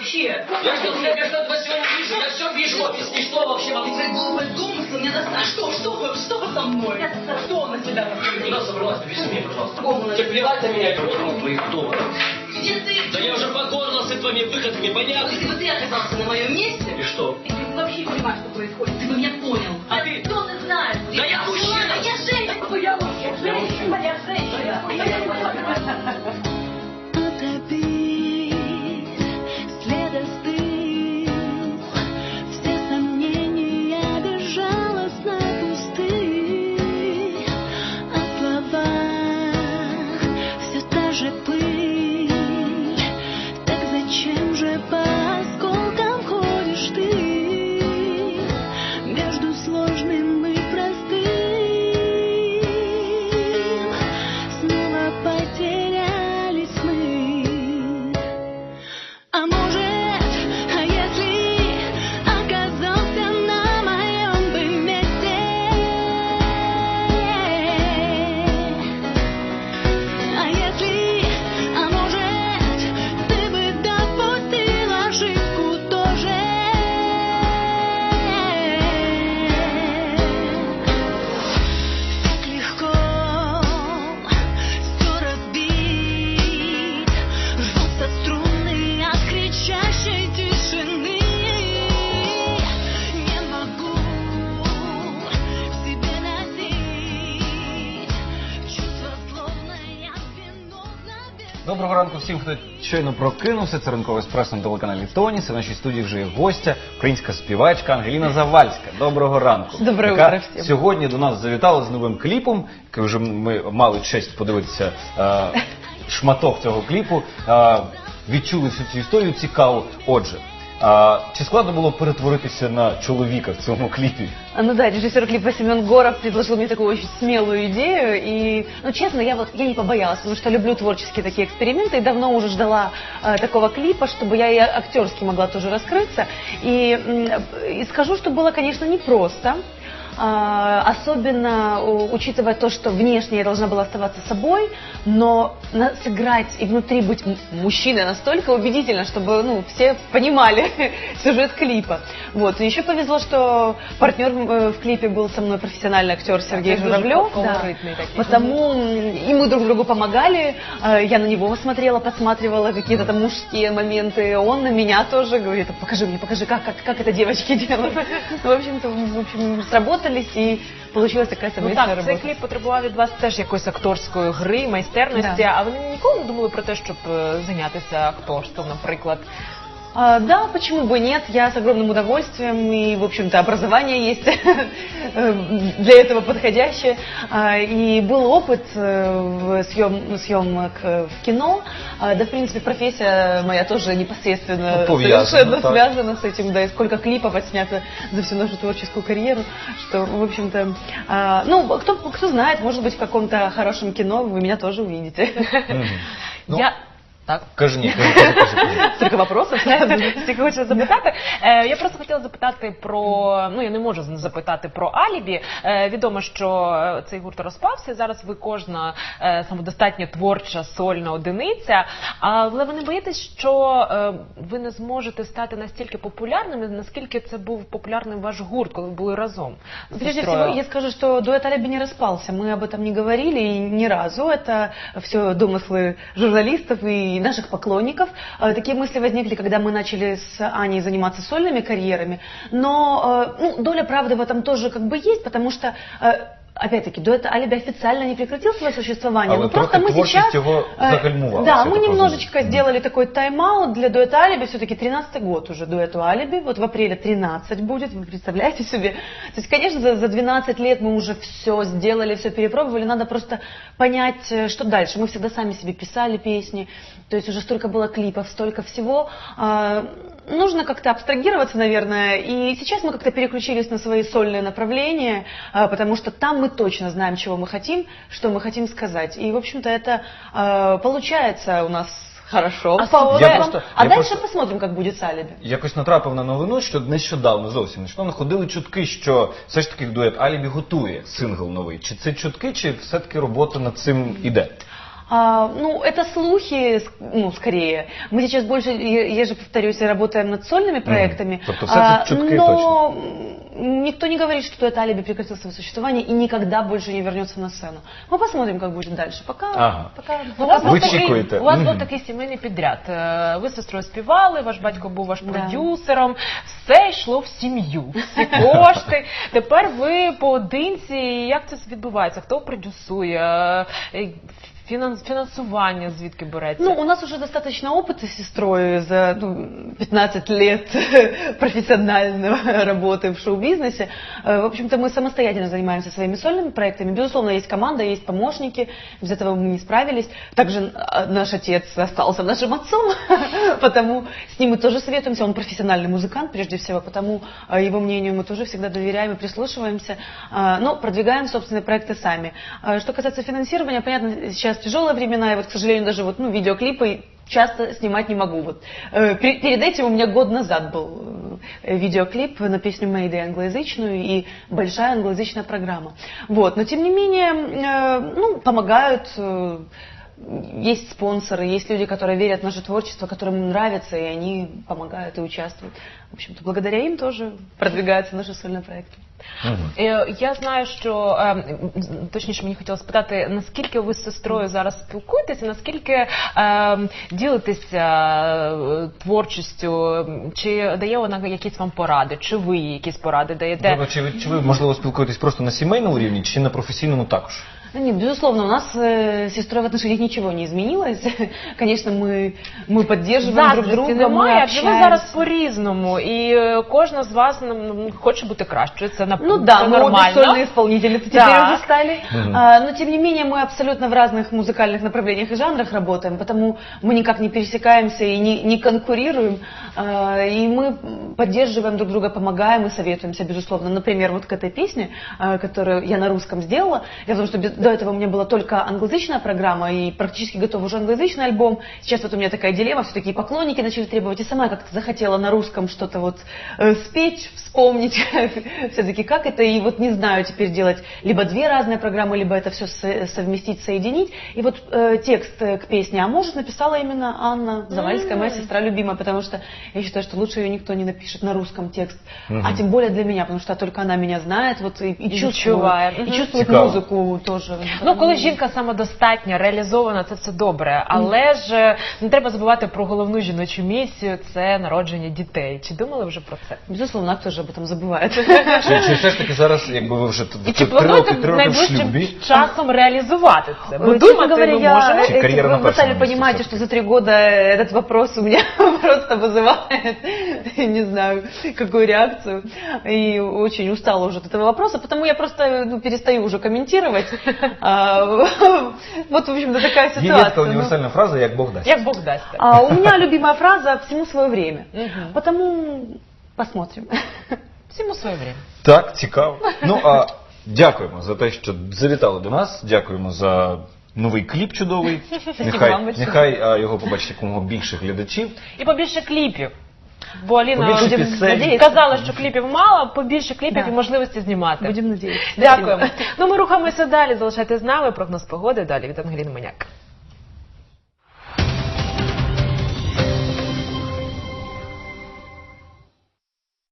вообще? Я что, я что во всем вижу, я все вижу, объясни, что вообще вам Придумать домыслы мне достаточно. Что, что, вы- что вы со мной? Кто на себя Куда собралась? Объясни мне, пожалуйста. Тебе плевать на меня, я верну твоих доводов. Где ты? Да я уже по горло с твоими выходками, понятно? Если бы ты оказался на моем месте, И что? и ты вообще понимаешь, что происходит, ты бы меня понял. А ты? Кто ты знаешь? Да я мужчина! Я женщина! Я женщина! Я женщина! Доброго ранку всім, хто щойно прокинувся. Це ранковий еспресо на телеканалі Тоніс. І в нашій студії вже є гостя, українська співачка Ангеліна Завальська. Доброго ранку. Доброго яка всім. Сьогодні до нас завітала з новим кліпом, який вже ми мали честь подивитися е, шматок цього кліпу. Е, відчули всю цю історію Цікаво. Отже, е, чи складно було перетворитися на чоловіка в цьому кліпі? А, Ну да, режиссер клипа Семен Горов предложил мне такую очень смелую идею. И, ну честно, я вот я не побоялась, потому что люблю творческие такие эксперименты и давно уже ждала э, такого клипа, чтобы я и актерски могла тоже раскрыться. И, м, и скажу, что было, конечно, непросто. А, особенно учитывая то, что внешне я должна была оставаться собой, но сыграть и внутри быть мужчиной настолько убедительно, чтобы ну, все понимали сюжет клипа. Вот. И еще повезло, что партнер э, в клипе был со мной профессиональный актер Сергей это Журавлев. да. Потому и мы друг другу помогали. Э, Я на него смотрела, подсматривала какие-то там мужские моменты. Он на меня тоже говорит, покажи мне, покажи, как, как, как это девочки делают. Ну, В общем-то, в общем, сработались и получилась такая Ну совместная так, цей работа. кліп потребував від вас теж якоїсь акторської гри, майстерності. Да. А ви ніколи не думали про те, щоб е, зайнятися акторством, наприклад? а, да, почему бы нет? Я с огромным удовольствием, и, в общем-то, образование есть для этого подходящее. А, И был опыт э, в съем, съемок в кино. А, Да, в принципе, профессия моя тоже непосредственно Ну, совершенно так. связана с этим. Да, и сколько клипов отснято за всю нашу творческую карьеру, что, в общем-то, а, ну, кто, кто знает, может быть, в каком-то хорошем кино вы меня тоже увидите. Мгм. Ну, Я так. Кажи ні, кажи, кажи, кажи, кажи. Столько вопросов. Тільки хочу запитати. Е, Я просто хотіла запитати про ну я не можу не запитати про Алібі. Е, Відомо, що е, цей гурт розпався. Зараз ви кожна е, самодостатня творча сольна одиниця. Але ви не боїтесь, що е, ви не зможете стати настільки популярними, наскільки це був популярним ваш гурт, коли ви були разом? з Прежде сестрою? всего, я скажу, что дуэт Алиби не распался. Мы об этом не говорили и ни разу. Это все домыслы журналистов и наших поклонников. Э, Такие мысли возникли, когда мы начали с Аней заниматься сольными карьерами. Но э, ну, доля правды в этом тоже как бы есть, потому что э, Опять-таки, дуэт Алиби официально не прекратил свое существование, Але но просто мы сейчас... його э, Да, мы немножечко розумію. сделали такой тайм-аут для дуэта Алиби, все-таки 13 год уже дуэту Алиби, вот в апреле 13 будет, вы представляете себе? То есть, конечно, за, за 12 лет мы уже все сделали, все перепробовали, надо просто понять, э, что дальше. Мы всегда сами себе писали песни, то есть уже столько было клипов, столько всего. А, нужно как-то абстрагироваться, наверное, и сейчас мы как-то переключились на свои сольные направления, а, потому что там мы точно знаем, чего мы хотим, что мы хотим сказать. И, в общем-то, это а, получается у нас хорошо. А по я отзывам. просто- а я дальше просто- посмотрим, как будет с Алиби. Якось натрапив на новину, що нещодавно, зовсім нещодавно ходили чутки, що все ж таки дует Алібі готує сингл новий. Чи це чутки, чи все-таки робота над цим іде? А, ну, это слухи, с- ну, скорее. Мы сейчас больше, я, я же повторюсь, работаем над сольными проектами. Тобто все це чутки но м, никто не говорит, что это алиби прекратил свое существование и никогда больше не вернется на сцену. Мы посмотрим, как будет дальше. Пока, Ага. пока, Ну, у вас, Ви був такий, очікуєте. у вас Мгм. був такий сімейний підряд. Е, Ви з сестрою співали, ваш батько був ваш Да. продюсером. Все йшло в сім'ю, всі кошти. Тепер ви поодинці. Як це відбувається? Хто продюсує? Е, фінанс- Фінансування звідки береться? Ну, у нас уже достаточно опыта с сестрой за ну, 15 лет профессиональной работы в шоу-бизнесе. Э, В общем-то, мы самостоятельно занимаемся своими сольными проектами. Безусловно, есть команда, есть помощники. Без этого мы не справились. Также э, наш отец остался нашим отцом, потому с ним мы тоже советуемся. Он профессиональный музыкант, прежде всего, потому э, его мнению мы тоже всегда доверяем и прислушиваемся. А, Но продвигаем собственные проекты сами. А Что касается финансирования, понятно, сейчас тяжелые времена, и вот, к сожалению, даже вот, ну, видеоклипы часто снимать не могу. Вот. э, пе- Перед этим у меня год назад был э, видеоклип на песню Мэйды англоязычную и большая англоязычная программа. Вот. Но тем не менее, э, ну, помогают есть спонсоры, есть люди, которые верят в наше творчество, которым нравится, и они помогают и участвуют. В общем-то, благодаря им тоже продвигаются наши сольные проекты. Мгм. Е, Я знаю, що е, м, точніше мені хотілося спитати, наскільки ви з сестрою зараз спілкуєтеся, наскільки е, ділитеся е, творчістю, М, чи дає вона якісь вам поради, чи ви їй якісь поради даєте? Добре, Чи ви, чи ви, можливо, спілкуєтесь просто на сімейному рівні, чи на професійному також? Ну, Нет, безусловно, у нас э, с сестрой в отношениях ничего не изменилось. Конечно, мы, мы поддерживаем друг Заздрості друга, мы немає, адже ви общаемся. зараз по-різному, і е, кожна з вас ну, хоче бути кращою. Це, нап- Ну це да, мы обе нормально. сольные исполнительницы теперь Да. уже стали. Мгм. А, но тем не менее мы абсолютно в разных музыкальных направлениях и жанрах работаем, потому мы никак не пересекаемся и не, не конкурируем. А, и мы поддерживаем друг друга, помогаем и советуемся, безусловно. Например, вот к этой песне, а, которую я на русском сделала. Дело в том, что без- до этого у меня была только англоязычная программа и практически готов уже англоязычный альбом. Сейчас вот у меня такая дилемма, все-таки поклонники начали требовать, и сама как-то захотела на русском что-то вот э, спеть, вспомнить все-таки как это, и вот не знаю теперь делать либо две разные программы, либо это все совместить, соединить. И вот э, текст э, к песне «А может» написала именно Анна Завальская, моя сестра любимая, потому что я считаю, что лучше ее никто не напишет на русском текст, а тем более для меня, потому что только она меня знает вот, и, и чувствует, відчуває. и Мгм. чувствует Цікаво. музыку тоже. Ну, коли жінка самодостатня, реалізована, це все добре. Але ж е, не треба забувати про головну жіночу місію це народження дітей. Чи думали вже про це? Безусловно, а кто же об этом забывает? Чи, чи все ж таки зараз, якби ви вже т- І т- чи три роки, плануєте три роки в найближчим шлюбі? часом реалізувати це? Бо Ой, честно думати говоря, ми я, можемо. Чи э, карьера на вы першем сами месте понимаете, всё-таки? что за три года этот вопрос у меня просто вызывает, не знаю, какую реакцию. И очень устала уже от этого вопроса, потому я просто ну, перестаю уже комментировать. Вот, в общем-то, такая є ситуация. така Ну, універсальна фраза, як Бог дасть. Як Бог дасть. а У меня любимая фраза «всему свое время». Потому посмотрим. Всім у своє время. Так, цікаво. Ну а дякуємо за те, що завітали до нас. Дякуємо за новий кліп чудовий. Нехай, вам нехай а, його побачить якомога більше глядачів. І побільше кліпів. Бо Аліна Побільше Будем пісень. надеяться. казала, що кліпів мало, побільше кліпів Да. і можливості знімати. Будем надеяться. Дякуємо. Ну ми рухаємося далі. Залишайтесь з нами. Прогноз погоди далі від Ангеліни Маняк.